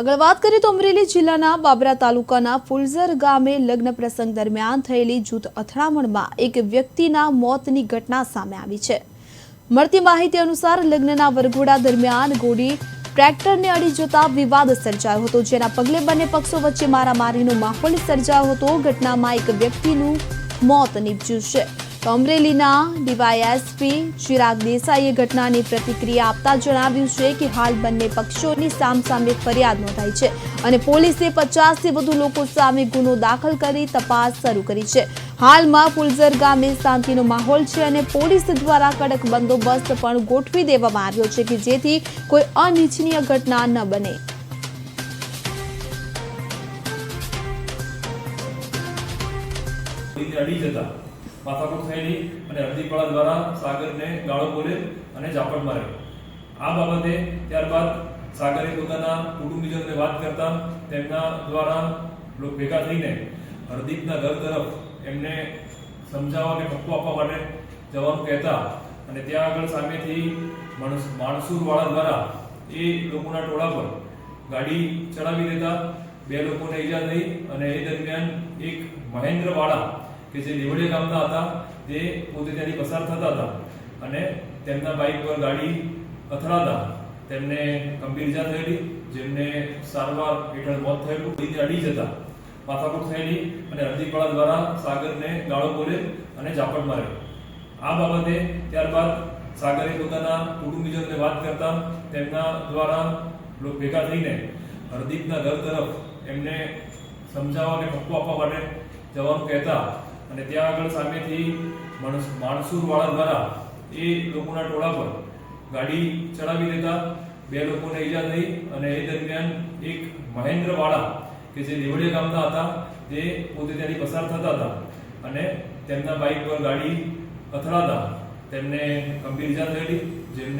આગળ વાત કરીએ તો અમરેલી જિલ્લાના બાબરા તાલુકાના ફુલઝર ગામે લગ્ન પ્રસંગ દરમિયાન થયેલી જૂથ અથડામણમાં એક વ્યક્તિના મોતની ઘટના સામે આવી છે. મળતી માહિતી અનુસાર લગ્નના વરઘોડા દરમિયાન ગોળી ટ્રેક્ટરને અડી જતા વિવાદ સર્જાયો હતો, જેના પગલે બંને પક્ષો વચ્ચે મારામારીનો માહોલ સર્જાયો હતો. ઘટનામાં એક વ્યક્તિનું મોત નીપજ્યું છે. તો અમરેલીના ડીવાયએસપી ચિરાગ દેસાઈએ ઘટનાની પ્રતિક્રિયા આપતા જણાવ્યું છે કે હાલ બંને પક્ષોની સામસામે ફરિયાદ નોંધાઈ છે અને પોલીસે પચાસથી વધુ લોકો સામે ગુનો દાખલ કરી તપાસ શરૂ કરી છે. હાલમાં પુલઝર ગામે શાંતિનો માહોલ છે અને પોલીસ દ્વારા કડક બંદોબસ્ત પણ ગોઠવી દેવામાં આવ્યો છે કે જેથી કોઈ અનિચ્છનીય ઘટના ન બને. અડી જતા માથાકૂટ થયેલી અને હરદીપાળા દ્વારા સાગરને ગાળો બોલે અને ઝાપટ મારે આ બાબતે ત્યારબાદ સાગરે પોતાના કુટુંબીજનને વાત કરતા તેમના દ્વારા ભેગા થઈને હરદીપના ઘર તરફ એમને સમજાવવા કે ઠપકો આપવા માટે જવાનું કહેતા અને ત્યાં આગળ સામેથી માણસ, માણસુરવાળા દ્વારા એ લોકોના ટોળા પર ગાડી ચડાવી દેતા. બે લોકોને ઈજા થઈ અને એ દરમિયાન એક મહેન્દ્રવાળા કે જે લીવડિયા ગામના હતા તે પોતે ત્યાંથી પસાર થતા હતા. અને તેમના બાઇક પર ગાડી અથડાતા. તેમને ગંભીર ઇજા થયેલી, જેમને સારવાર હેઠળ મોત થયેલું. રીતે અડી જતા. માથાકૂટ થયેલી અને અરજીપાળા દ્વારા સાગરને ગાળો બોલે અને ઝાપટ મારે. આ બાબતે ત્યારબાદ સાગરે પોતાના કુટુંબીજનોને વાત કરતા તેમના દ્વારા ભેગા થઈને હરદીપના ઘર તરફ એમને સમજાવવા અને ઠપકો આપવા માટે જવાનું કહેતા અને ત્યાં આગળ સામેથી માણસ માણસુરવાળા દ્વારા એ લોકોના ટોળા પર ગાડી ચડાવી દેતા બે લોકોને ઈજા થઈ અને એ દરમિયાન એક મહેન્દ્રવાળા કે જે દેવળિયા ગામના હતા, તે પોતે ત્યાંથી પસાર થતા હતા અને તેમના બાઇક પર ગાડી અથડાતા તેમને ગંભીર ઈજા થયેલી, જેમને